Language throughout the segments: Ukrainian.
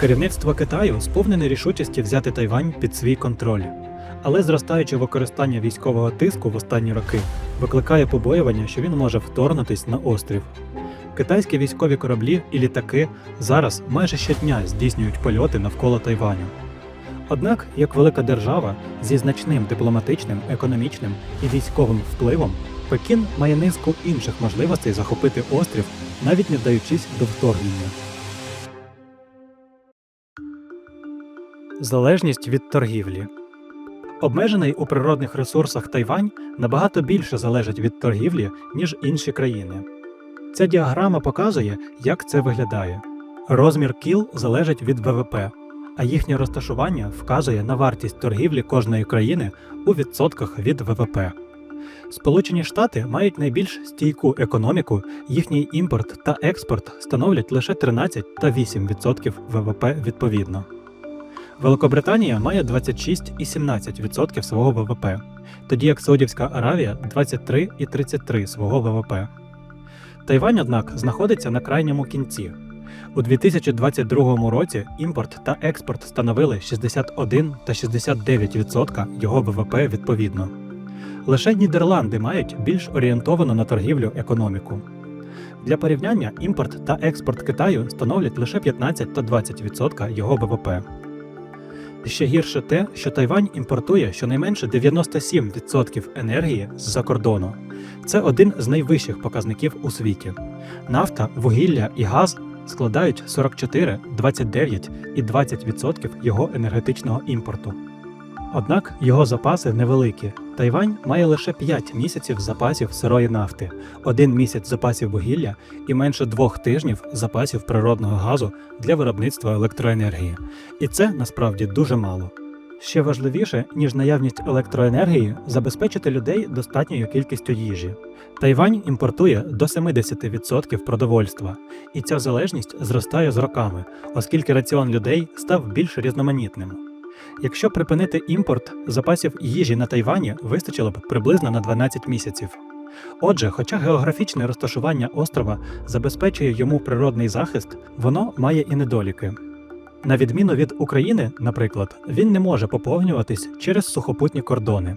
Керівництво Китаю сповнене рішучості взяти Тайвань під свій контроль. Але зростаюче використання військового тиску в останні роки викликає побоювання, що він може вторгнутись на острів. Китайські військові кораблі і літаки зараз майже щодня здійснюють польоти навколо Тайваню. Однак, як велика держава зі значним дипломатичним, економічним і військовим впливом, Пекін має низку інших можливостей захопити острів, навіть не вдаючись до вторгнення. Залежність від торгівлі. Обмежений у природних ресурсах Тайвань набагато більше залежить від торгівлі, ніж інші країни. Ця діаграма показує, як це виглядає. Розмір кіл залежить від ВВП, а їхнє розташування вказує на вартість торгівлі кожної країни у відсотках від ВВП. Сполучені Штати мають найбільш стійку економіку, їхній імпорт та експорт становлять лише 13 та 8% ВВП відповідно. Великобританія має 26 і 17% свого ВВП, тоді як Саудівська Аравія 23 і 33 свого ВВП. Тайвань, однак, знаходиться на крайньому кінці. У 2022 році імпорт та експорт становили 61 та 69% його ВВП відповідно. Лише Нідерланди мають більш орієнтовану на торгівлю економіку. Для порівняння імпорт та експорт Китаю становлять лише 15 та 20% його ВВП. Ще гірше те, що Тайвань імпортує щонайменше 97% енергії з-за кордону. Це один з найвищих показників у світі. Нафта, вугілля і газ складають 44, 29 і 20% його енергетичного імпорту. Однак його запаси невеликі. Тайвань має лише 5 місяців запасів сирої нафти, один місяць запасів вугілля і менше двох тижнів запасів природного газу для виробництва електроенергії. І це насправді дуже мало. Ще важливіше, ніж наявність електроенергії, забезпечити людей достатньою кількістю їжі. Тайвань імпортує до 70% продовольства, і ця залежність зростає з роками, оскільки раціон людей став більш різноманітним. Якщо припинити імпорт, запасів їжі на Тайвані вистачило б приблизно на 12 місяців. Отже, хоча географічне розташування острова забезпечує йому природний захист, воно має і недоліки. На відміну від України, наприклад, він не може поповнюватись через сухопутні кордони.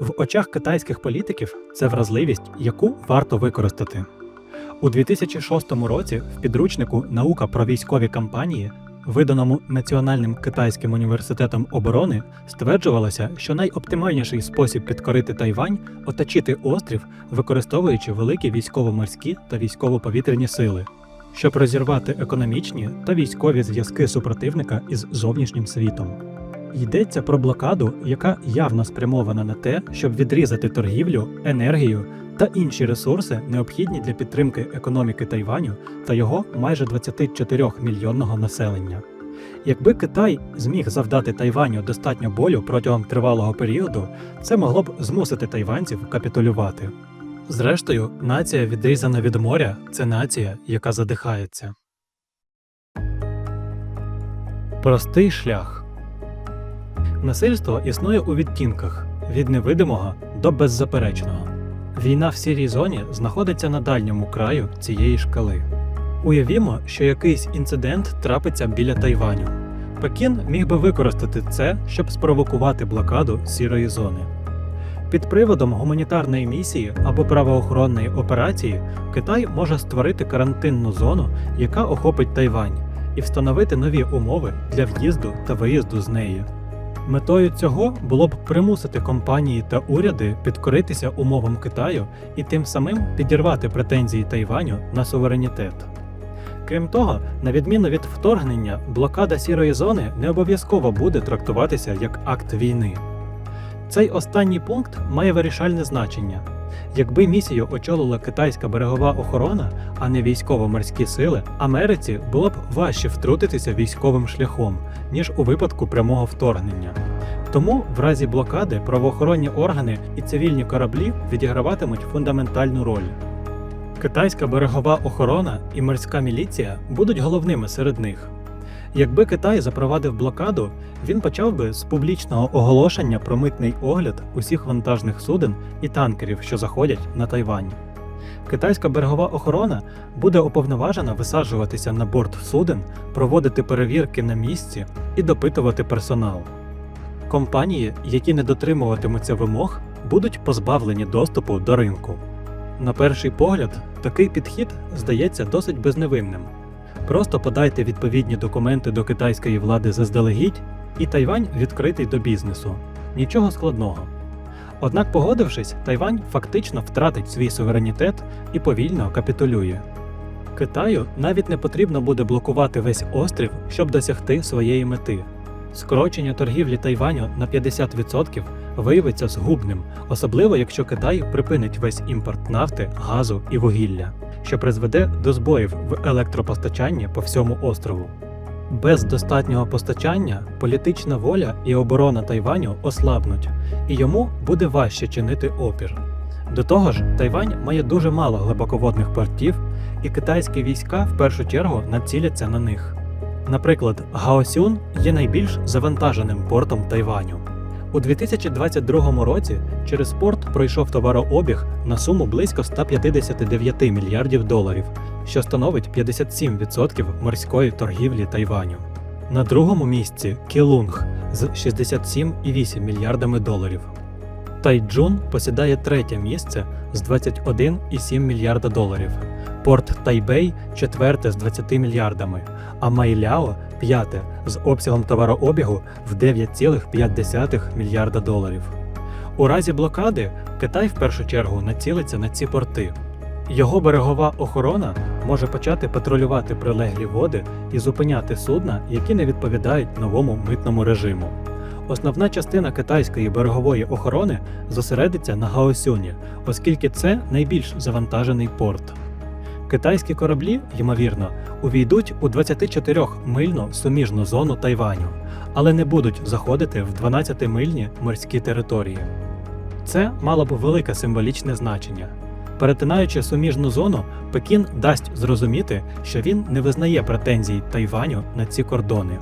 В очах китайських політиків це вразливість, яку варто використати. У 2006 році в підручнику Наука про військові кампанії, виданому Національним китайським університетом оборони, стверджувалося, що найоптимальніший спосіб підкорити Тайвань оточити острів, використовуючи великі військово-морські та військово-повітряні сили, щоб розірвати економічні та військові зв'язки супротивника із зовнішнім світом. Йдеться про блокаду, яка явно спрямована на те, щоб відрізати торгівлю, енергію та інші ресурси, необхідні для підтримки економіки Тайваню та його майже 24 мільйонного населення. Якби Китай зміг завдати Тайваню достатньо болю протягом тривалого періоду, це могло б змусити тайванців капітулювати. Зрештою, нація, відрізана від моря, це нація, яка задихається. Простий шлях. Насильство існує у відтінках від невидимого до беззаперечного. Війна в сірій зоні знаходиться на дальньому краю цієї шкали. Уявімо, що якийсь інцидент трапиться біля Тайваню. Пекін міг би використати це, щоб спровокувати блокаду сірої зони. Під приводом гуманітарної місії або правоохоронної операції Китай може створити карантинну зону, яка охопить Тайвань, і встановити нові умови для в'їзду та виїзду з неї. Метою цього було б примусити компанії та уряди підкоритися умовам Китаю і тим самим підірвати претензії Тайваню на суверенітет. Крім того, на відміну від вторгнення, блокада сірої зони не обов'язково буде трактуватися як акт війни. Цей останній пункт має вирішальне значення. Якби місію очолила китайська берегова охорона, а не військово-морські сили, Америці було б важче втрутитися військовим шляхом, ніж у випадку прямого вторгнення. Тому в разі блокади правоохоронні органи і цивільні кораблі відіграватимуть фундаментальну роль. Китайська берегова охорона і морська міліція будуть головними серед них. Якби Китай запровадив блокаду, він почав би з публічного оголошення про митний огляд усіх вантажних суден і танкерів, що заходять на Тайвань. Китайська берегова охорона буде уповноважена висаджуватися на борт суден, проводити перевірки на місці і допитувати персонал. Компанії, які не дотримуватимуться вимог, будуть позбавлені доступу до ринку. На перший погляд, такий підхід здається досить безневинним. Просто подайте відповідні документи до китайської влади заздалегідь, і Тайвань відкритий до бізнесу. Нічого складного. Однак, погодившись, Тайвань фактично втратить свій суверенітет і повільно капітулює. Китаю навіть не потрібно буде блокувати весь острів, щоб досягти своєї мети. Скорочення торгівлі Тайваню на 50% виявиться згубним, особливо якщо Китай припинить весь імпорт нафти, газу і вугілля, що призведе до збоїв в електропостачанні по всьому острову. Без достатнього постачання політична воля і оборона Тайваню ослабнуть, і йому буде важче чинити опір. До того ж, Тайвань має дуже мало глибоководних портів, і китайські війська в першу чергу націляться на них. Наприклад, Гаосюн є найбільш завантаженим портом Тайваню. У 2022 році через порт пройшов товарообіг на суму близько 159 мільярдів доларів, що становить 57% морської торгівлі Тайваню. На другому місці Кілунг з 67,8 мільярдами доларів. Тайджун посідає третє місце з 21,7 мільярда доларів. Порт Тайбей четверте з 20 мільярдами, а Майляо п'яте з обсягом товарообігу в 9,5 мільярда доларів. У разі блокади Китай в першу чергу націлиться на ці порти. Його берегова охорона може почати патрулювати прилеглі води і зупиняти судна, які не відповідають новому митному режиму. Основна частина китайської берегової охорони зосередиться на Гаосюні, оскільки це найбільш завантажений порт. Китайські кораблі, ймовірно, увійдуть у 24-мильну суміжну зону Тайваню, але не будуть заходити в 12-мильні морські території. Це мало б велике символічне значення. Перетинаючи суміжну зону, Пекін дасть зрозуміти, що він не визнає претензій Тайваню на ці кордони.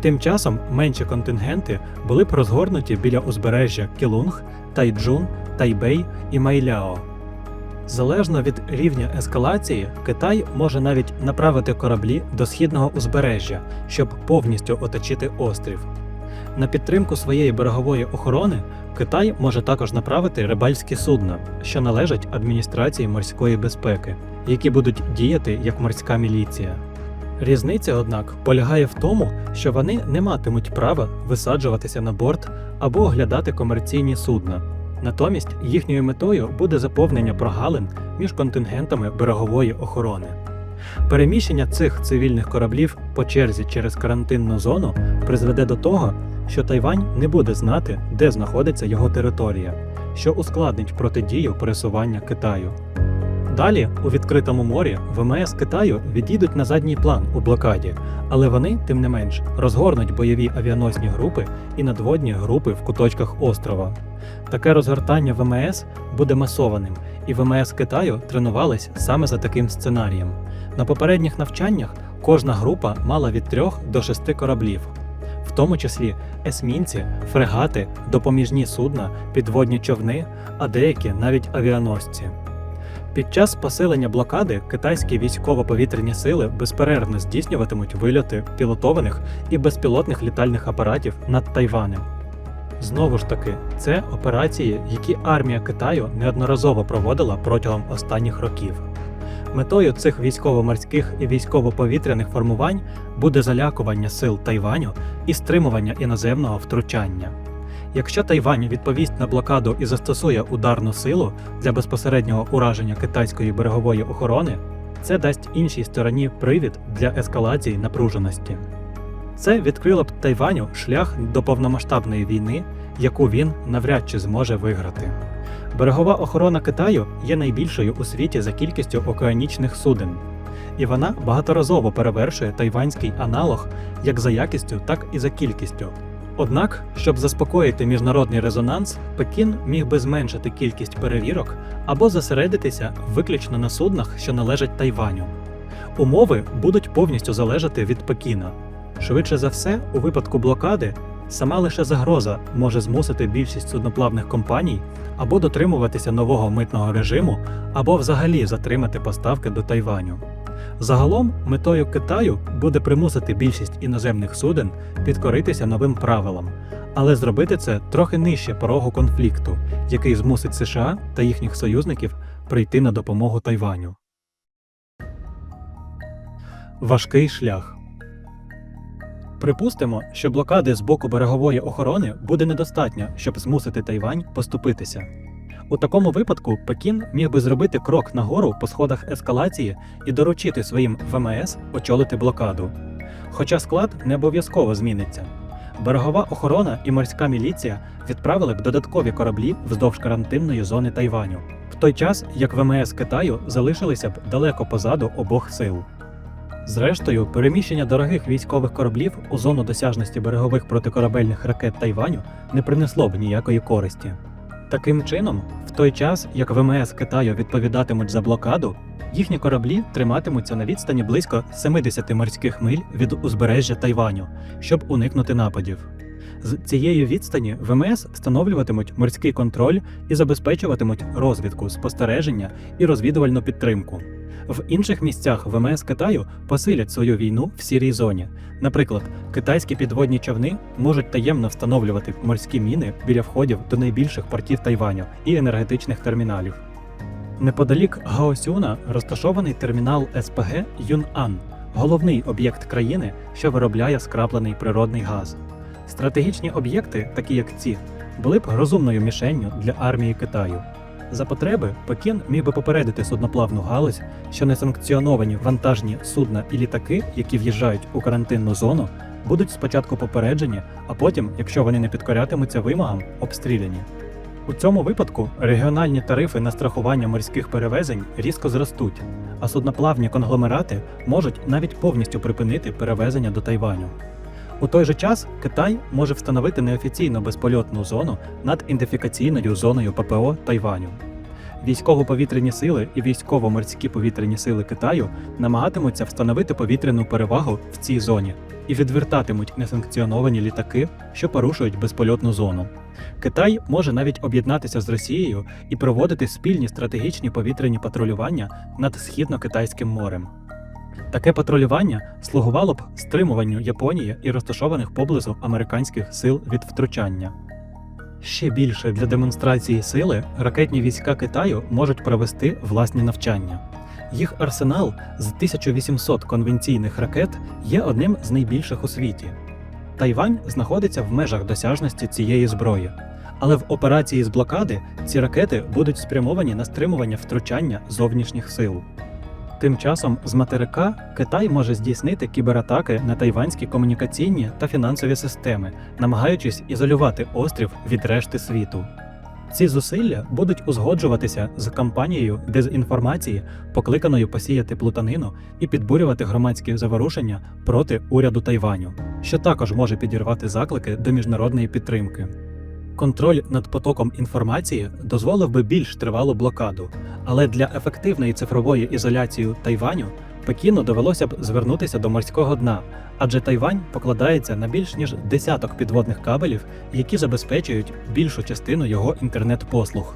Тим часом менші контингенти були б розгорнуті біля узбережжя Кілунг, Тайджун, Тайбей і Майляо. Залежно від рівня ескалації, Китай може навіть направити кораблі до східного узбережжя, щоб повністю оточити острів. На підтримку своєї берегової охорони Китай може також направити рибальські судна, що належать адміністрації морської безпеки, які будуть діяти як морська міліція. Різниця, однак, полягає в тому, що вони не матимуть права висаджуватися на борт або оглядати комерційні судна. Натомість їхньою метою буде заповнення прогалин між контингентами берегової охорони. Переміщення цих цивільних кораблів по черзі через карантинну зону призведе до того, що Тайвань не буде знати, де знаходиться його територія, що ускладнить протидію пересування Китаю. Далі, у відкритому морі, ВМС Китаю відійдуть на задній план у блокаді, але вони, тим не менш, розгорнуть бойові авіаносні групи і надводні групи в куточках острова. Таке розгортання ВМС буде масованим, і ВМС Китаю тренувались саме за таким сценарієм. На попередніх навчаннях кожна група мала від 3 до 6 кораблів, в тому числі есмінці, фрегати, допоміжні судна, підводні човни, а деякі навіть авіаносці. Під час посилення блокади китайські військово-повітряні сили безперервно здійснюватимуть вильоти пілотованих і безпілотних літальних апаратів над Тайванем. Знову ж таки, це операції, які армія Китаю неодноразово проводила протягом останніх років. Метою цих військово-морських і військово-повітряних формувань буде залякування сил Тайваню і стримування іноземного втручання. Якщо Тайвань відповість на блокаду і застосує ударну силу для безпосереднього ураження китайської берегової охорони, це дасть іншій стороні привід для ескалації напруженості. Це відкрило б Тайваню шлях до повномасштабної війни, яку він навряд чи зможе виграти. Берегова охорона Китаю є найбільшою у світі за кількістю океанічних суден, і вона багаторазово перевершує тайванський аналог як за якістю, так і за кількістю. Однак, щоб заспокоїти міжнародний резонанс, Пекін міг би зменшити кількість перевірок або зосередитися виключно на суднах, що належать Тайваню. Умови будуть повністю залежати від Пекіна. Швидше за все, у випадку блокади Сама лише загроза може змусити більшість судноплавних компаній або дотримуватися нового митного режиму, або взагалі затримати поставки до Тайваню. Загалом метою Китаю буде примусити більшість іноземних суден підкоритися новим правилам, але зробити це трохи нижче порогу конфлікту, який змусить США та їхніх союзників прийти на допомогу Тайваню. Важкий шлях. Припустимо, що блокади з боку берегової охорони буде недостатньо, щоб змусити Тайвань поступитися. У такому випадку Пекін міг би зробити крок нагору по сходах ескалації і доручити своїм ВМС очолити блокаду. Хоча склад не обов'язково зміниться. Берегова охорона і морська міліція відправили б додаткові кораблі вздовж карантинної зони Тайваню, в той час як ВМС Китаю залишилися б далеко позаду обох сил. Зрештою, переміщення дорогих військових кораблів у зону досяжності берегових протикорабельних ракет Тайваню не принесло б ніякої користі. Таким чином, в той час як ВМС Китаю відповідатимуть за блокаду, їхні кораблі триматимуться на відстані близько 70 морських миль від узбережжя Тайваню, щоб уникнути нападів. З цієї відстані ВМС встановлюватимуть морський контроль і забезпечуватимуть розвідку, спостереження і розвідувальну підтримку. В інших місцях ВМС Китаю посилять свою війну в сірій зоні. Наприклад, китайські підводні човни можуть таємно встановлювати морські міни біля входів до найбільших портів Тайваню і енергетичних терміналів. Неподалік Гаосюна розташований термінал СПГ Юн'ан, головний об'єкт країни, що виробляє скраплений природний газ. Стратегічні об'єкти, такі як ці, були б розумною мішенню для армії Китаю. За потреби Пекін міг би попередити судноплавну галузь, що несанкціоновані вантажні судна і літаки, які в'їжджають у карантинну зону, будуть спочатку попереджені, а потім, якщо вони не підкорятимуться вимогам, обстріляні. У цьому випадку регіональні тарифи на страхування морських перевезень різко зростуть, а судноплавні конгломерати можуть навіть повністю припинити перевезення до Тайваню. У той же час Китай може встановити неофіційну безпольотну зону над ідентифікаційною зоною ППО Тайваню. Військово-повітряні сили і військово-морські повітряні сили Китаю намагатимуться встановити повітряну перевагу в цій зоні і відвертатимуть несанкціоновані літаки, що порушують безпольотну зону. Китай може навіть об'єднатися з Росією і проводити спільні стратегічні повітряні патрулювання над східно-китайським морем. Таке патрулювання слугувало б стримуванню Японії і розташованих поблизу американських сил від втручання. Ще більше для демонстрації сили ракетні війська Китаю можуть провести власні навчання. Їх арсенал з 1800 конвенційних ракет є одним з найбільших у світі. Тайвань знаходиться в межах досяжності цієї зброї, але в операції з блокади ці ракети будуть спрямовані на стримування втручання зовнішніх сил. Тим часом з материка Китай може здійснити кібератаки на тайванські комунікаційні та фінансові системи, намагаючись ізолювати острів від решти світу. Ці зусилля будуть узгоджуватися з кампанією дезінформації, покликаною посіяти плутанину і підбурювати громадські заворушення проти уряду Тайваню, що також може підірвати заклики до міжнародної підтримки. Контроль над потоком інформації дозволив би більш тривалу блокаду, але для ефективної цифрової ізоляції Тайваню Пекіну довелося б звернутися до морського дна, адже Тайвань покладається на більш ніж десяток підводних кабелів, які забезпечують більшу частину його інтернет-послуг.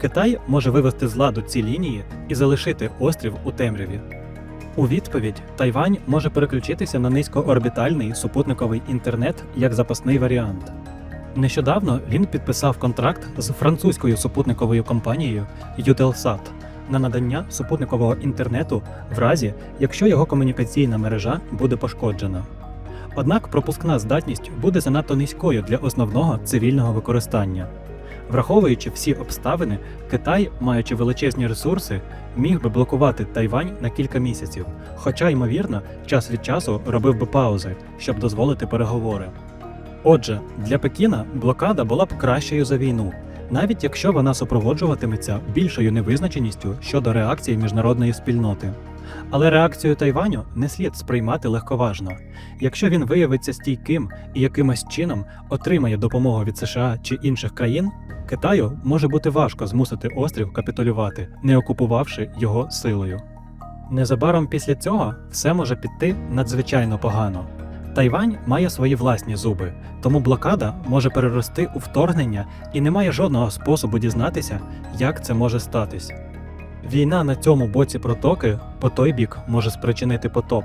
Китай може вивести з ладу ці лінії і залишити острів у темряві. У відповідь Тайвань може переключитися на низькоорбітальний супутниковий інтернет як запасний варіант. Нещодавно він підписав контракт з французькою супутниковою компанією Eutelsat на надання супутникового інтернету в разі, якщо його комунікаційна мережа буде пошкоджена. Однак пропускна здатність буде занадто низькою для основного цивільного використання. Враховуючи всі обставини, Китай, маючи величезні ресурси, міг би блокувати Тайвань на кілька місяців, хоча, ймовірно, час від часу робив би паузи, щоб дозволити переговори. Отже, для Пекіна блокада була б кращою за війну, навіть якщо вона супроводжуватиметься більшою невизначеністю щодо реакції міжнародної спільноти. Але реакцію Тайваню не слід сприймати легковажно. Якщо він виявиться стійким і якимось чином отримає допомогу від США чи інших країн, Китаю може бути важко змусити острів капітулювати, не окупувавши його силою. Незабаром після цього все може піти надзвичайно погано. Тайвань має свої власні зуби, тому блокада може перерости у вторгнення і немає жодного способу дізнатися, як це може статись. Війна на цьому боці протоки по той бік може спричинити потоп,